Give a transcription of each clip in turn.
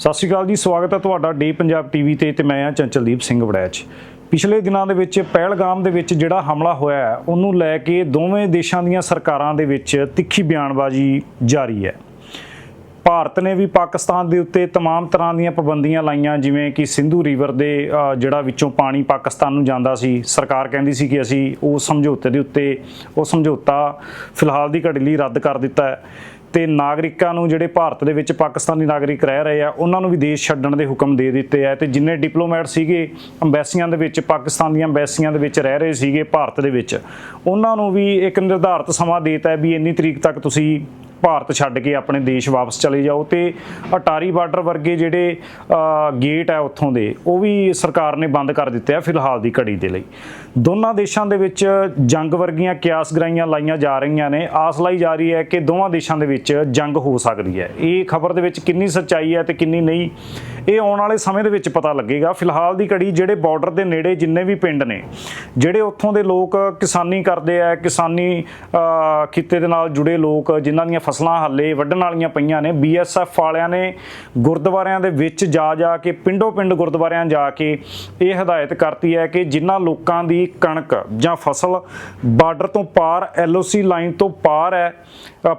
ਸਤਿ ਸ਼੍ਰੀ ਅਕਾਲ ਜੀ ਸਵਾਗਤ ਹੈ ਤੁਹਾਡਾ ਡੇ ਪੰਜਾਬ ਟੀਵੀ ਤੇ ਤੇ ਮੈਂ ਆ ਚੰਚਲਦੀਪ ਸਿੰਘ ਵੜੈਚ ਪਿਛਲੇ ਦਿਨਾਂ ਦੇ ਵਿੱਚ ਪਹਿਲਗਾਮ ਦੇ ਵਿੱਚ ਜਿਹੜਾ ਹਮਲਾ ਹੋਇਆ ਹੈ, ਉਹਨੂੰ ਲੈ ਕੇ ਦੋਵੇਂ ਦੇਸ਼ਾਂ ਦੀਆਂ ਸਰਕਾਰਾਂ ਦੇ ਵਿੱਚ ਤਿੱਖੀ ਬਿਆਨਬਾਜ਼ੀ ਜਾਰੀ ਹੈ ਭਾਰਤ ਨੇ ਵੀ ਪਾਕਿਸਤਾਨ ਦੇ ਉੱਤੇ तमाम ਤਰ੍ਹਾਂ ਦੀਆਂ ਪਾਬੰਦੀਆਂ ਲਾਈਆਂ ਜਿਵੇਂ ਕਿ ਸਿੰਧੂ ਰਿਵਰ ਦੇ ਅ, ਜਿਹੜਾ ਵਿੱਚੋਂ ਪਾਣੀ ਪਾਕਿਸਤਾਨ ਨੂੰ ਜਾਂਦਾ ਸੀ ਸਰਕਾਰ ਕਹਿੰਦੀ ਸੀ ਕਿ ਅਸੀਂ ਉਸ ਸਮਝੌਤੇ ਦੇ ਉੱਤੇ ਉਹ ਸਮਝੌਤਾ ਫਿਲਹਾਲ ਦੀ ਘੜੀ ਲਈ ਰੱਦ ਕਰ ਦਿੱਤਾ ਹੈ ਤੇ ਨਾਗਰਿਕਾਂ ਨੂੰ ਜਿਹੜੇ ਭਾਰਤ ਦੇ ਵਿੱਚ ਪਾਕਿਸਤਾਨੀ ਨਾਗਰਿਕ ਰਹਿ ਰਹੇ ਆ, ਉਹਨਾਂ ਨੂੰ ਵੀ ਦੇਸ਼ ਛੱਡਣ ਦੇ ਹੁਕਮ ਦੇ ਦਿੱਤੇ ਆ। ਤੇ ਜਿੰਨੇ ਡਿਪਲੋਮੈਟ ਸੀਗੇ ਅੰਬੈਸੀਆਂ ਦੇ ਵਿੱਚ, ਪਾਕਿਸਤਾਨ ਦੀਆਂ ਅੰਬੈਸੀਆਂ ਦੇ ਵਿੱਚ ਰਹਿ ਰਹੇ ਸੀਗੇ ਭਾਰਤ ਦੇ ਵਿੱਚ, ਉਹਨਾਂ ਨੂੰ ਵੀ ਇੱਕ ਨਿਰਧਾਰਤ ਸਮਾਂ ਦੇਤਾ ਵੀ ਇੰਨੀ ਤਰੀਕ ਤੱਕ ਤੁਸੀਂ ਭਾਰਤ ਛੱਡ ਕੇ ਆਪਣੇ ਦੇਸ਼ ਵਾਪਸ ਚਲੇ ਜਾਓ ਤੇ ਅਟਾਰੀ ਬਾਰਡਰ ਵਰਗੇ ਜਿਹੜੇ ਗੇਟ ਹੈ ਉੱਥੋਂ ਦੇ, ਉਹ ਵੀ ਸਰਕਾਰ ਨੇ ਬੰਦ ਕਰ ਦਿੱਤੇ ਆ ਫਿਲਹਾਲ ਦੀ ਘੜੀ ਦੇ ਲਈ। ਦੋਨਾਂ ਦੇਸ਼ਾਂ ਦੇ ਵਿੱਚ ਜੰਗ ਵਰਗੀਆਂ ਕਿਆਸ ਗਰਾਈਆਂ ਲਾਈਆਂ ਜਾ ਰਹੀਆਂ ਨੇ। ਆਸ ਲਾਈ ਜਾ ਰਹੀ ਹੈ ਕਿ ਦੋਵਾਂ ਦੇਸ਼ਾਂ ਦੇ ਵਿੱਚ ਜੰਗ ਹੋ ਸਕਦੀ ਹੈ। ਇਹ ਖਬਰ ਦੇ ਵਿੱਚ ਕਿੰਨੀ ਸੱਚਾਈ ਹੈ ਤੇ ਕਿੰਨੀ ਨਹੀਂ ਇਹ ਆਉਣ ਵਾਲੇ ਸਮੇਂ ਦੇ ਵਿੱਚ ਪਤਾ ਲੱਗੇਗਾ। ਫਿਲਹਾਲ ਦੀ ਘੜੀ ਜਿਹੜੇ ਬਾਰਡਰ ਦੇ ਨੇੜੇ ਜਿੰਨੇ ਵੀ ਪਿੰਡ ਨੇ ਜਿਹੜੇ ਉੱਥੋਂ ਦੇ ਲੋਕ ਕਿਸਾਨੀ ਕਰਦੇ ਆ ਕਿਸਾਨੀ ਅ, ਖਿੱਤੇ ਦੇ ਨਾਲ ਜੁੜੇ ਲੋਕ ਜਿਨ੍ਹਾਂ ਦੀਆਂ ਫਸਲਾਂ ਹੱਲੇ ਵੱਢਣ ਵਾਲੀਆਂ ਪਈਆਂ ਨੇ ਬੀਐਸਐਫ ਵਾਲਿਆਂ ਨੇ ਗੁਰਦੁਆਰਿਆਂ ਦੇ ਵਿੱਚ ਜਾ ਜਾ ਕੇ ਪਿੰਡੋ ਪਿੰਡ ਗੁਰਦੁਆਰਿਆਂ ਜਾ ਕੇ ਇਹ ਹਦਾਇਤ ਕਰਤੀ ਹੈ ਕਿ ਜਿਨ੍ਹਾਂ ਲੋਕਾਂ ਦੀ ਕਣਕ ਜਾਂ ਫਸਲ ਬਾਰਡਰ ਤੋਂ ਪਾਰ ਐਲਓਸੀ ਲਾਈਨ ਤੋਂ ਪਾਰ ਹੈ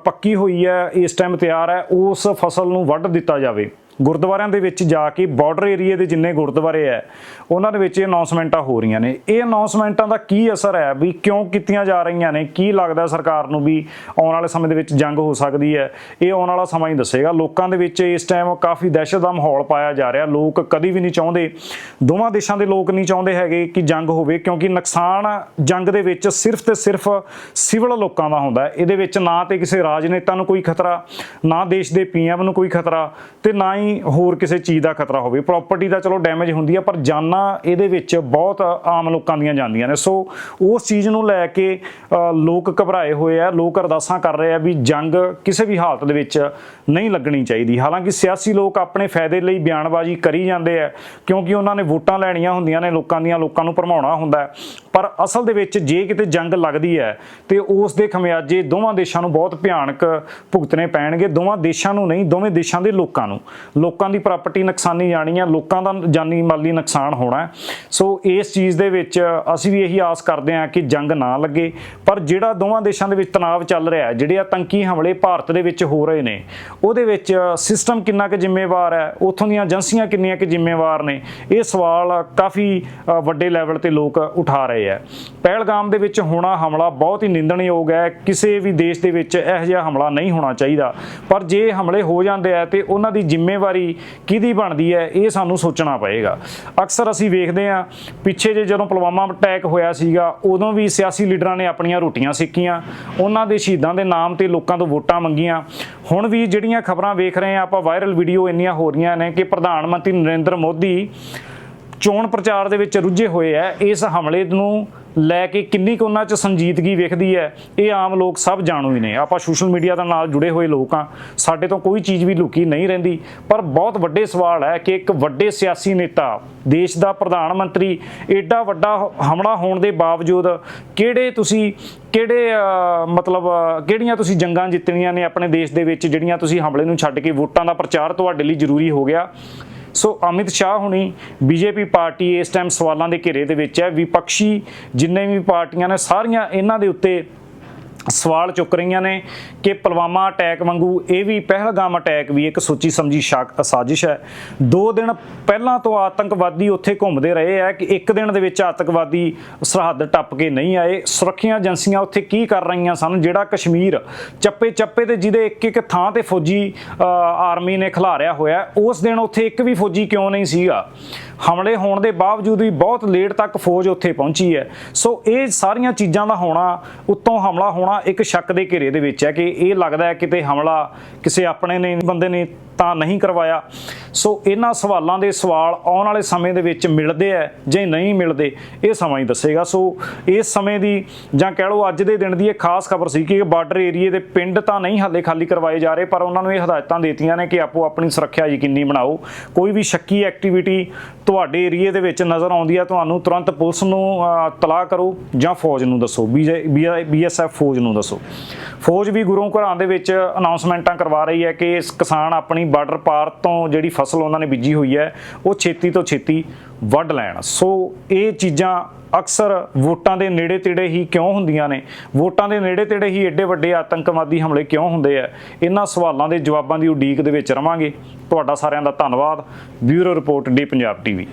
ਪੱਕੀ ਹੋਈ ਹੈ ਇਸ ਟਾਈਮ ਤਿਆਰ ਹੈ ਉਸ ਫਸਲ ਨੂੰ ਵੱਢ ਦਿੱਤਾ ਜਾਵੇ। ਗੁਰਦੁਆਰਿਆਂ ਦੇ ਵਿੱਚ ਜਾ ਕੇ ਬਾਰਡਰ ਏਰੀਆ ਦੇ ਜਿੰਨੇ ਗੁਰਦੁਆਰੇ ਹੈ ਉਹਨਾਂ ਦੇ ਵਿੱਚ ਇਹ ਅਨਾਉਂਸਮੈਂਟਾਂ ਹੋ ਰਹੀਆਂ ਨੇ। ਇਹ ਅਨਾਉਂਸਮੈਂਟਾਂ ਦਾ ਕੀ ਅਸਰ ਹੈ ਵੀ ਕਿਉਂ ਕੀਤੀਆਂ ਜਾ ਰਹੀਆਂ ਨੇ? ਕੀ ਲੱਗਦਾ ਸਰਕਾਰ ਨੂੰ ਵੀ ਆਉਣ ਵਾਲੇ ਸਮੇਂ ਦੇ ਵਿੱਚ ਜੰਗ ਹੋ ਸਕਦੀ ਹੈ ਇਹ ਆਉਣ ਵਾਲਾ ਸਮਾਂ ਹੀ ਦੱਸੇਗਾ। ਲੋਕਾਂ ਦੇ ਵਿੱਚ ਇਸ ਟਾਈਮ ਕਾਫੀ ਦਹਿਸ਼ਤ ਦਾ ਮਾਹੌਲ ਪਾਇਆ ਜਾ ਰਿਹਾ। ਲੋਕ ਕਦੀ ਵੀ ਨਹੀਂ ਚਾਹੁੰਦੇ, ਦੋਵਾਂ ਦੇਸ਼ਾਂ ਦੇ ਲੋਕ ਨਹੀਂ ਚਾਹੁੰਦੇ ਹੈਗੇ ਕਿ ਜੰਗ ਹੋਵੇ, ਕਿਉਂਕਿ ਨੁਕਸਾਨ ਜੰਗ ਦੇ ਵਿੱਚ ਸਿਰਫ ਤੇ ਸਿਰਫ ਸਿਵਲ ਲੋਕਾਂ ਦਾ ਹੁੰਦਾ ਇਹਦੇ ਵਿੱਚ ਨਾ ਤੇ ਕਿਸੇ ਰਾਜਨੇਤਾ ਨੂੰ ਕੋਈ ਖਤਰਾ, ਨਾ ਦੇਸ਼ ਦੇ ਪੀਐਮ ਨੂੰ ਕੋਈ ਖਤਰਾ ਤੇ ਨਾ ਹੀ ਹੋਰ ਕਿਸੇ ਚੀਜ਼ ਦਾ ਖਤਰਾ ਹੋਵੇ। ਪ੍ਰਾਪਰਟੀ ਦਾ ਚਲੋ ਡੈਮੇਜ ਹੁੰਦੀ ਹੈ ਪਰ ਜਾਨਾਂ ਇਹਦੇ ਵਿੱਚ ਬਹੁਤ ਆਮ ਲੋਕਾਂ ਦੀਆਂ ਜਾਂਦੀਆਂ ਨੇ। ਸੋ ਉਸ ਚੀਜ਼ ਨੂੰ ਲੈ ਕੇ ਲੋਕ ਘਬਰਾਏ ਹੋਏ ਆ, ਲੋਕ ਅਰਦਾਸਾਂ ਕਰ ਰਹੇ ਆ ਵੀ ਜੰਗ ਕਿਸੇ ਵੀ ਹਾਲਤ ਦੇ ਵਿੱਚ ਨਹੀਂ ਲੱਗਣੀ ਚਾਹੀਦੀ। ਹਾਲਾਂਕਿ ਸਿਆਸੀ ਲੋਕ ਆਪਣੇ ਫਾਇਦੇ ਲਈ ਬਿਆਨਬਾਜ਼ੀ ਕਰੀ ਜਾਂਦੇ ਆ, ਕਿਉਂਕਿ ਉਹਨਾਂ ਨੇ ਵੋਟਾਂ ਲੈਣੀਆਂ ਹੁੰਦੀਆਂ ਨੇ, ਲੋਕਾਂ ਦੀਆਂ ਲੋਕਾਂ ਨੂੰ ਭਰਮਾਉਣਾ ਹੁੰਦਾ ਪਰ ਅਸਲ ਦੇ ਵਿੱਚ ਜੇ ਕਿਤੇ ਜੰਗ ਲੱਗਦੀ ਹੈ, ਤੇ ਉਸ ਦੇ ਖਮਿਆਜੇ ਦੋਵਾਂ ਦੇਸ਼ਾਂ ਨੂੰ ਬਹੁਤ ਭਿਆਨਕ ਭੁਗਤਣੇ ਪੈਣਗੇ, ਦੋਵਾਂ ਦੇਸ਼ਾਂ ਨੂੰ ਨਹੀਂ, ਦੋਵੇਂ ਦੇਸ਼ਾਂ ਦੇ ਲੋਕਾਂ ਨੂੰ। ਲੋਕਾਂ ਦੀ ਪ੍ਰਾਪਰਟੀ ਨੁਕਸਾਨੀ ਜਾਣੀ ਹੈ, ਲੋਕਾਂ ਦਾ ਜਾਨੀ ਮਾਲੀ ਨੁਕਸਾਨ ਹੋਣਾ ਸੋ ਇਸ ਚੀਜ਼ ਦੇ ਵਿੱਚ ਅਸੀਂ ਵੀ ਇਹੀ ਆਸ ਕਰਦੇ ਹਾਂ ਕਿ ਜੰਗ ਨਾ ਲੱਗੇ। ਪਰ ਜਿਹੜਾ ਦੋਵਾਂ ਦੇਸ਼ਾਂ ਦੇ ਵਿੱਚ ਤਣਾਅ ਚੱਲ ਰਿਹਾ ਹੈ, ਜਿਹੜੇ ਆਤੰਕੀ ਹਮਲੇ ਭਾਰਤ ਦੇ ਵਿੱਚ ਹੋ ਰਹੇ ਨੇ, ਉਹਦੇ ਵਿੱਚ ਸਿਸਟਮ ਕਿੰਨਾ ਕੁ ਜ਼ਿੰਮੇਵਾਰ ਹੈ, ਉਥੋਂ ਦੀਆਂ ਏਜੰਸੀਆਂ ਕਿੰਨੀਆਂ ਕੁ ਜ਼ਿੰਮੇਵਾਰ ਨੇ, ਇਹ ਸਵਾਲ ਕਾਫੀ ਵੱਡੇ ਲੈਵਲ ਤੇ ਲੋਕ ਉਠਾ ਰਹੇ ਆ ਪਹਿਲਗਾਮ ਦੇ ਵਿੱਚ ਹੋਣਾ ਹਮਲਾ ਬਹੁਤ ਹੀ ਨਿੰਦਣਯੋਗ ਹੈ, ਕਿਸੇ ਵੀ ਦੇਸ਼ ਦੇ ਵਿੱਚ ਇਹੋ ਜਿਹਾ ਹਮਲਾ ਨਹੀਂ ਹੋਣਾ ਚਾਹੀਦਾ। ਪਰ ਜੇ ਹਮਲੇ ਹੋ ਜਾਂਦੇ ਆ ਤੇ ਉਹਨਾਂ ਦੀ ਜ਼ਿੰਮੇਵਾਰੀ ਕਿਹਦੀ ਬਣਦੀ ਹੈ, ਇਹ ਸਾਨੂੰ ਸੋਚਣਾ ਪਏਗਾ। ਅਕਸਰ ਅਸੀਂ ਵੇਖਦੇ ਹਾਂ, ਪਿੱਛੇ ਜੇ ਜਦੋਂ ਪੁਲਵਾਮਾ ਅਟੈਕ ਹੋਇਆ ਸੀਗਾ, ਉਦੋਂ ਵੀ ਸਿਆਸੀ ਲੀਡਰਾਂ ਨੇ ਆਪਣੀਆਂ ਰੋਟੀਆਂ ਸਿੱਕੀਆਂ, ਉਹਨਾਂ ਦੇ ਸ਼ਹੀਦਾਂ ਦੇ ਨਾਮ ਤੇ ਲੋਕਾਂ ਤੋਂ ਵੋਟਾਂ ਮੰਗੀਆਂ। ਹੁਣ ਵੀ ਜਿਹੜੀਆਂ ਖਬਰਾਂ ਵੇਖ ਰਹੇ ਆ ਆਪਾਂ ਵਾਇਰਲ ਵੀਡੀਓ ਇੰਨੀਆਂ ਹੋ ਰਹੀਆਂ ਨੇ ਕਿ ਪ੍ਰਧਾਨ ਮੰਤਰੀ ਨਰਿੰਦਰ ਮੋਦੀ ਚੋਣ ਪ੍ਰਚਾਰ ਦੇ ਵਿੱਚ ਰੁੱਝੇ ਹੋਏ ਆ। ਇਸ ਹਮਲੇ ਨੂੰ ਲੈ ਕੇ ਕਿੰਨੀ ਕੁ ਉਹਨਾਂ 'ਚ ਸੰਜੀਦਗੀ ਵੇਖਦੀ ਹੈ, ਇਹ ਆਮ ਲੋਕ ਸਭ ਜਾਣੂ ਹੀ ਨੇ। ਆਪਾਂ ਸੋਸ਼ਲ ਮੀਡੀਆ ਦੇ ਨਾਲ ਜੁੜੇ ਹੋਏ ਲੋਕ ਆ ਸਾਡੇ ਤੋਂ ਕੋਈ ਚੀਜ਼ ਵੀ ਲੁਕੀ ਨਹੀਂ ਰਹਿੰਦੀ। ਪਰ ਬਹੁਤ ਵੱਡੇ ਸਵਾਲ ਹੈ ਕਿ ਇੱਕ ਵੱਡੇ ਸਿਆਸੀ ਨੇਤਾ, ਦੇਸ਼ ਦਾ ਪ੍ਰਧਾਨ ਮੰਤਰੀ ਐਡਾ ਵੱਡਾ ਹਮਲਾ ਹੋਣ ਦੇ ਬਾਵਜੂਦ ਕਿਹੜੇ ਤੁਸੀਂ ਕਿਹੜੇ ਮਤਲਬ ਕਿਹੜੀਆਂ ਤੁਸੀਂ ਜੰਗਾਂ ਜਿੱਤਣੀਆਂ ਨੇ ਆਪਣੇ ਦੇਸ਼ ਦੇ ਵਿੱਚ, ਜਿਹੜੀਆਂ ਤੁਸੀਂ ਹਮਲੇ ਨੂੰ ਛੱਡ ਕੇ ਵੋਟਾਂ ਦਾ ਪ੍ਰਚਾਰ ਤੁਹਾਡੇ ਲਈ ਜ਼ਰੂਰੀ ਹੋ ਗਿਆ? ਸੋ ਅਮਿਤ ਸ਼ਾਹ ਹੁਣੀ ਬੀਜੇਪੀ ਪਾਰਟੀ ਇਸ ਟਾਈਮ ਸਵਾਲਾਂ ਦੇ ਘੇਰੇ ਦੇ ਵਿੱਚ ਹੈ। ਵਿਪਕਸ਼ੀ ਜਿੰਨੇ ਵੀ ਪਾਰਟੀਆਂ ਨੇ, ਸਾਰੀਆਂ ਇਹਨਾਂ ਦੇ ਉੱਤੇ ਸਵਾਲ ਚੁੱਕ ਰਹੀਆਂ ਨੇ ਕਿ ਪੁਲਵਾਮਾ ਅਟੈਕ ਵਾਂਗੂ ਇਹ ਵੀ ਪਹਿਲਗਾਮ ਅਟੈਕ ਵੀ ਇੱਕ ਸੋਚੀ ਸਮਝੀ ਸ਼ਾਕ, ਸਾਜ਼ਿਸ਼ ਹੈ। ਦੋ ਦਿਨ ਪਹਿਲਾਂ ਤੋਂ ਆਤੰਕਵਾਦੀ ਉੱਥੇ ਘੁੰਮਦੇ ਰਹੇ ਹੈ ਕਿ ਇੱਕ ਦਿਨ ਦੇ ਵਿੱਚ ਆਤੰਕਵਾਦੀ ਸਰਹੱਦ ਟੱਪ ਕੇ ਨਹੀਂ ਆਏ। ਸੁਰੱਖਿਆ ਏਜੰਸੀਆਂ ਉੱਥੇ ਕੀ ਕਰ ਰਹੀਆਂ ਸਨ? ਜਿਹੜਾ ਕਸ਼ਮੀਰ ਚੱਪੇ ਚੱਪੇ ਤੇ ਜਿਹਦੇ ਇੱਕ ਇੱਕ ਥਾਂ ਤੇ ਫੌਜੀ ਆਰਮੀ ਨੇ ਖਿਲਾਰਿਆ ਹੋਇਆ ਉਸ ਦਿਨ ਉੱਥੇ ਇੱਕ ਵੀ ਫੌਜੀ ਕਿਉਂ ਨਹੀਂ ਸੀਗਾ? ਹਮਲੇ ਹੋਣ ਦੇ ਬਾਵਜੂਦ ਵੀ ਬਹੁਤ ਲੇਟ ਤੱਕ ਫੌਜ ਉੱਥੇ ਪਹੁੰਚੀ ਹੈ। ਸੋ ਇਹ ਸਾਰੀਆਂ ਚੀਜ਼ਾਂ ਦਾ ਹੋਣਾ, ਉੱਤੋਂ ਹਮਲਾ ਹੋਣਾ ਇੱਕ ਸ਼ੱਕ ਦੇ ਘੇਰੇ ਦੇ ਵਿੱਚ ਹੈ ਕਿ ਇਹ ਲੱਗਦਾ ਹੈ ਕਿਤੇ ਹਮਲਾ ਕਿਸੇ ਆਪਣੇ ਨੇ, ਬੰਦੇ ਨੇ ਤਾਂ ਨਹੀਂ ਕਰਵਾਇਆ। ਸੋ ਇਹਨਾਂ ਸਵਾਲਾਂ ਦੇ ਸਵਾਲ ਆਉਣ ਵਾਲੇ ਸਮੇਂ ਦੇ ਵਿੱਚ ਮਿਲਦੇ ਆ ਜਾਂ ਨਹੀਂ ਮਿਲਦੇ, ਇਹ ਸਮਾਂ ਹੀ ਦੱਸੇਗਾ। ਸੋ ਇਸ ਸਮੇਂ ਦੀ ਜਾਂ ਕਹਿ ਲਓ ਅੱਜ ਦੇ ਦਿਨ ਦੀ ਇਹ ਖਾਸ ਖਬਰ ਸੀ ਕਿ ਬਾਰਡਰ ਏਰੀਏ ਦੇ ਪਿੰਡ ਤਾਂ ਨਹੀਂ ਹਾਲੇ ਖਾਲੀ ਕਰਵਾਏ ਜਾ ਰਹੇ, ਪਰ ਉਹਨਾਂ ਨੂੰ ਇਹ ਹਦਾਇਤਾਂ ਦਿੱਤੀਆਂ ਨੇ ਕਿ ਆਪੋ ਆਪਣੀ ਸੁਰੱਖਿਆ ਯਕੀਨੀ ਬਣਾਓ। ਕੋਈ ਵੀ ਸ਼ੱਕੀ ਐਕਟੀਵਿਟੀ ਤੁਹਾਡੇ ਏਰੀਏ ਦੇ ਵਿੱਚ ਨਜ਼ਰ ਆਉਂਦੀ ਹੈ ਤੁਹਾਨੂੰ ਤੁਰੰਤ ਪੁਲਿਸ ਨੂੰ ਤਲਾਹ ਕਰੋ ਜਾਂ ਫੌਜ ਨੂੰ ਦੱਸੋ ਬੀਐਸਐਫ ਫੌਜ ਨੂੰ ਦੱਸੋ। ਫੌਜ ਵੀ ਗੁਰੂ ਘਰਾਂ ਦੇ ਵਿੱਚ ਅਨਾਉਂਸਮੈਂਟਾਂ ਕਰਵਾ ਰਹੀ ਹੈ ਕਿ ਕਿਸਾਨ ਆਪਣੀ ਬਾਰਡਰ ਪਾਰ ਤੋਂ ਜਿਹੜੀ ਫਸਲ ਉਹਨਾਂ ਨੇ ਬੀਜੀ ਹੋਈ ਹੈ, ਉਹ ਛੇਤੀ ਤੋਂ ਛੇਤੀ ਵੱਢ ਲੈਣ। ਸੋ ਇਹ ਚੀਜ਼ਾਂ ਅਕਸਰ ਵੋਟਾਂ ਦੇ ਨੇੜੇ ਤੇੜੇ ਹੀ ਕਿਉਂ ਹੁੰਦੀਆਂ ਨੇ? ਵੋਟਾਂ ਦੇ ਨੇੜੇ ਤੇੜੇ ਹੀ ਐਡੇ ਵੱਡੇ ਆਤੰਕਵਾਦੀ ਹਮਲੇ ਕਿਉਂ ਹੁੰਦੇ ਆ? ਇਹਨਾਂ ਸਵਾਲਾਂ ਦੇ ਜਵਾਬਾਂ ਦੀ ਉਡੀਕ ਦੇ ਵਿੱਚ ਰਵਾਂਗੇ। ਤੁਹਾਡਾ ਸਾਰਿਆਂ ਦਾ ਧੰਨਵਾਦ। Bureau report the Punjab TV.